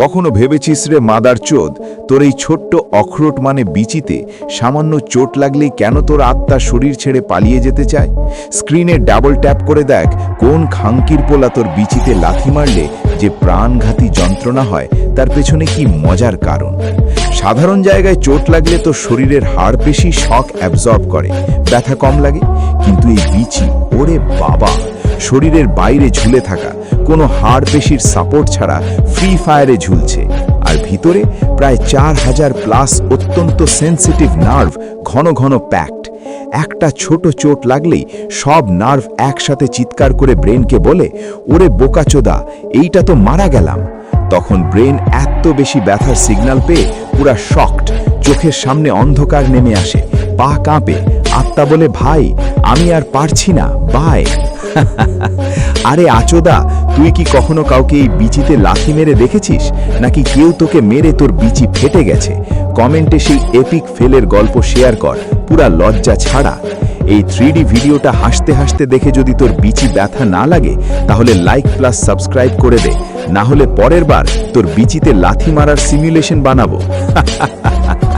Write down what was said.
কখনো ভেবেছিস রে মাদার চোদ, তোর এই ছোট্ট অখরোট মানে বিচিতে সামান্য চোট লাগলেই কেন তোর আত্মা শরীর ছেড়ে পালিয়ে যেতে চায়? স্ক্রিনে ডাবল ট্যাপ করে দেখ কোন খাঙ্কির পোলা তোর বিচিতে লাথি মারলে যে প্রাণঘাতী যন্ত্রণা হয়, তার পেছনে কি মজার কারণ? সাধারণ জায়গায় চোট লাগলে তো শরীরের হাড় পেশি শক অ্যাবজর্ব করে, ব্যথা কম লাগে। কিন্তু এই বিচি, ওরে বাবা! শরীরের বাইরে ঝুলে থাকা, কোনো হাড় পেশির সাপোর্ট ছাড়া ফ্রি ফায়ারে ঝুলছে। আর ভিতরে প্রায় চার হাজার প্লাস অত্যন্ত সেন্সিটিভ নার্ভ ঘন ঘন প্যাকড একটা ছোট চোট লাগলেই সব নার্ভ একসাথে চিৎকার করে ব্রেনকে বলে, ওরে বোকাচোদা, এইটা তো মারা গেলাম। তখন ব্রেন এত বেশি ব্যথার সিগন্যাল পেয়ে পুরা শকড চোখের সামনে অন্ধকার নেমে আসে, পা কাঁপে আত্মা বলে, ভাই, আমি আর পারছি না বাই আরে আচোদা, তুই কি কখনো কাউকে এই বিচিতে লাথি মেরে দেখেছিস? নাকি কেউ তোকে মেরে তোর বিচি ফেটে গেছে? কমেন্টে সেই এপিক ফেলের গল্প শেয়ার কর, পুরা লজ্জা ছাড়া। এই থ্রিডি ভিডিওটা হাসতে হাসতে দেখে যদি তোর বিচি ব্যথা না লাগে, তাহলে লাইক প্লাস সাবস্ক্রাইব করে দে। না হলে পরের বার তোর বিচিতে লাথি মারার সিমুলেশন বানাবো।